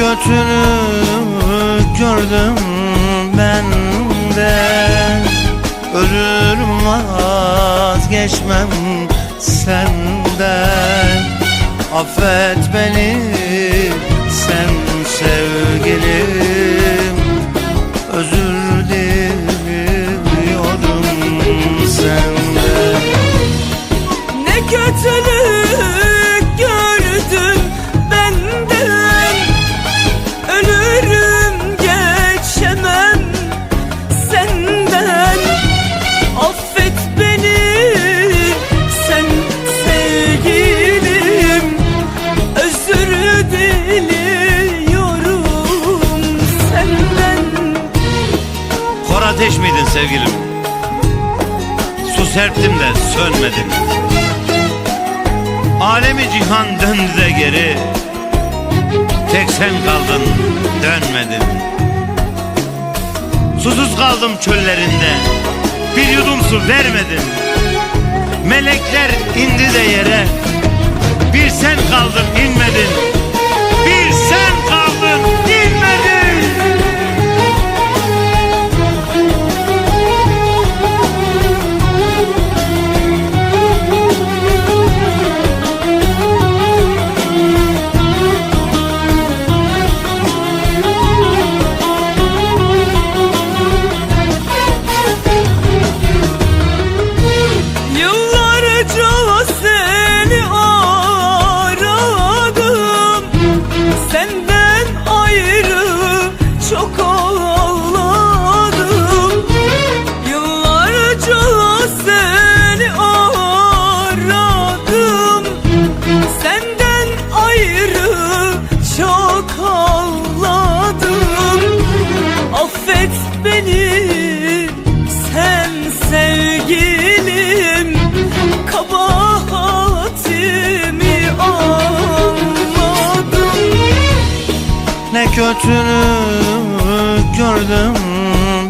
kötünü gördüm benden Ölürüm vazgeçmem senden. Affet beni sen sevgilim ateş miydin sevgilim? Su serptim de sönmedin Alemi cihan döndü de geri. Tek sen kaldın dönmedin. Susuz kaldım çöllerinde. Bir yudum su vermedin Melekler indi de yere. Bir sen kaldın inmedin. Bir sen çok ağladım. Yıllarca seni aradım. Senden ayrı çok ağladım. Affet beni Ne kötünü gördüm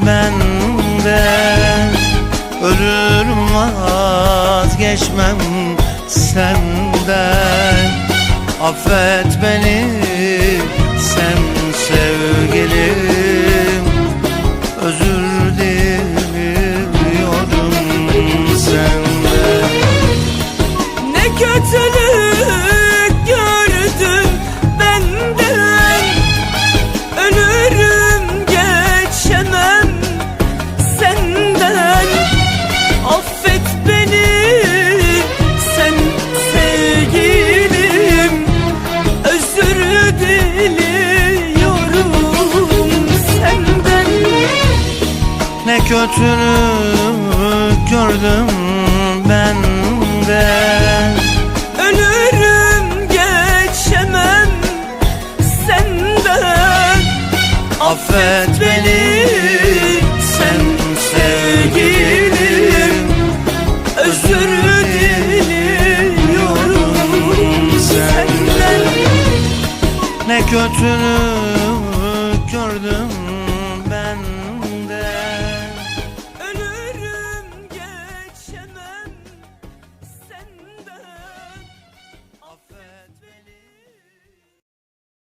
benden Ölürüm vazgeçmem senden. Affet beni sen sevgilim Ne kötünü gördüm benden Ölürüm geçemem senden. Affet beni sen sevgilim. Özür diliyorum senden. Ne gördüm